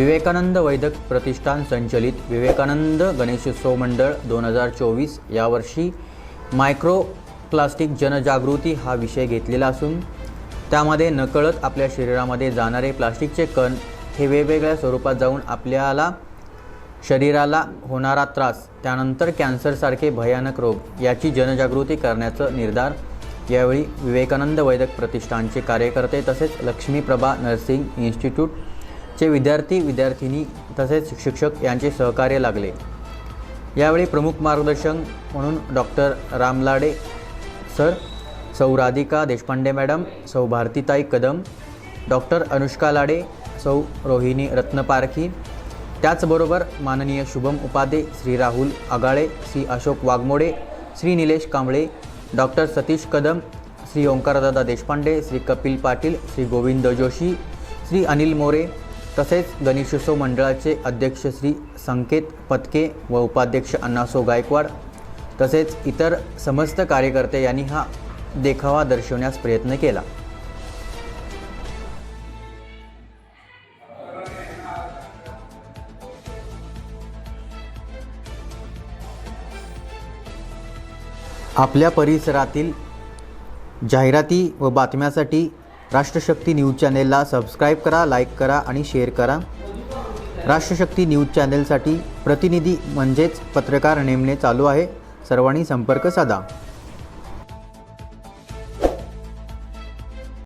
विवेकानंद वैदक प्रतिष्ठान संचलित विवेकानंद गणेशोत्सव मंडळ दोन हजार चोवीस यावर्षी मायक्रो प्लास्टिक जनजागृती हा विषय घेतलेला असून त्यामध्ये नकळत आपल्या शरीरामध्ये जाणारे प्लास्टिकचे कण हे वेगवेगळ्या स्वरूपात जाऊन आपल्याला शरीराला होणारा त्रास त्यानंतर कॅन्सरसारखे भयानक रोग याची जनजागृती करण्याचं निर्धार यावेळी विवेकानंद वैदक प्रतिष्ठानचे कार्यकर्ते तसेच लक्ष्मीप्रभा नर्सिंग इन्स्टिट्यूट चे विद्यार्थी विद्यार्थिनी तसेच शिक्षक यांचे सहकार्य लागले. यावेळी प्रमुख मार्गदर्शक म्हणून डॉक्टर रामलाडे सर सौ राधिका देशपांडे मॅडम सौ भारतीताई कदम डॉक्टर अनुष्का लाडे सौ रोहिणी रत्नपारखी त्याचबरोबर माननीय शुभम उपाधे श्री राहुल आगाळे श्री अशोक वाघमोडे श्री निलेश कांबळे डॉक्टर सतीश कदम श्री ओंकारदादा देशपांडे श्री कपिल पाटील श्री गोविंद जोशी श्री अनिल मोरे तसेच गणेशोत्सव मंडळाचे अध्यक्ष श्री संकेत पत्के व उपाध्यक्ष अण्णासो गायकवाड तसेच इतर समस्त कार्यकर्ते यांनी हा देखावा दर्शवण्यास प्रयत्न केला. आपल्या परिसरातील जाहिराती व बातम्यासाठी राष्ट्रशक्ती न्यूज चॅनेलला सबस्क्राईब करा लाईक करा आणि शेअर करा. राष्ट्रशक्ती न्यूज चॅनेलसाठी प्रतिनिधी म्हणजेच पत्रकार नेमणे चालू आहे. सर्वांनी संपर्क साधा.